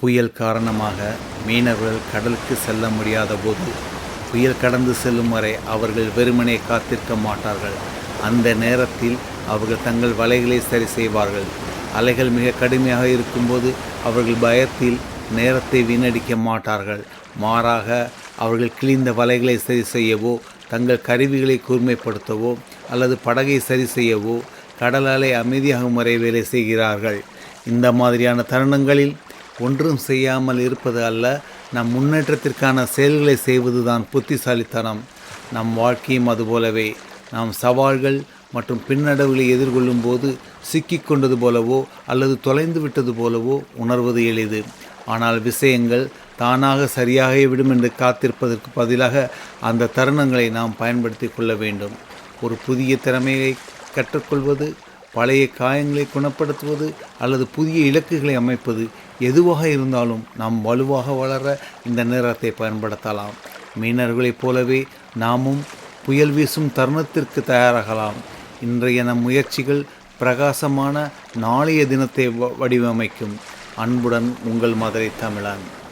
புயல் காரணமாக மீனவர்கள் கடலுக்கு செல்ல முடியாத போது புயல் கடந்து செல்லும் வரை அவர்கள் வெறுமனே காத்திருக்க மாட்டார்கள். அந்த நேரத்தில் அவர்கள் தங்கள் வலைகளை சரி செய்வார்கள். அலைகள் மிக கடுமையாக இருக்கும்போது அவர்கள் பயத்தில் நேரத்தை வீணடிக்க மாட்டார்கள். மாறாக அவர்கள் கிழிந்த வலைகளை சரி செய்யவோ தங்கள் கருவிகளை கூர்மைப்படுத்தவோ அல்லது படகை சரி செய்யவோ கடல் அலை அமைதியாகும் வரை வேலை செய்கிறார்கள். இந்த மாதிரியான தருணங்களில் ஒன்றும் செய்யாமல் இருப்பது அல்ல நம் முன்னேற்றத்திற்கான செயல்களை செய்வதுதான் புத்திசாலித்தனம். நம் வாழ்க்கையும் அதுபோலவே. நாம் சவால்கள் மற்றும் பின்னடைவுகளை எதிர்கொள்ளும் போது சிக்கிக்கொண்டது போலவோ அல்லது தொலைந்து விட்டது போலவோ உணர்வது எளிது. ஆனால் விஷயங்கள் தானாக சரியாக விடும் என்று காத்திருப்பதற்கு பதிலாக அந்த தருணங்களை நாம் பயன்படுத்தி கொள்ள வேண்டும். ஒரு புதிய திறமையை கற்றுக்கொள்வது பழைய காயங்களை குணப்படுத்துவது அல்லது புதிய இலக்குகளை அமைப்பது எதுவாக இருந்தாலும் நாம் வலுவாக வளர இந்த நேரத்தை பயன்படுத்தலாம். மீனவர்களைப் போலவே நாமும் புயல் வீசும் தருணத்திற்கு தயாராகலாம். இன்றைய நம் முயற்சிகள் பிரகாசமான நாளைய தினத்தை வ- வடிவமைக்கும். அன்புடன் உங்கள் மதுரை தமிழன்.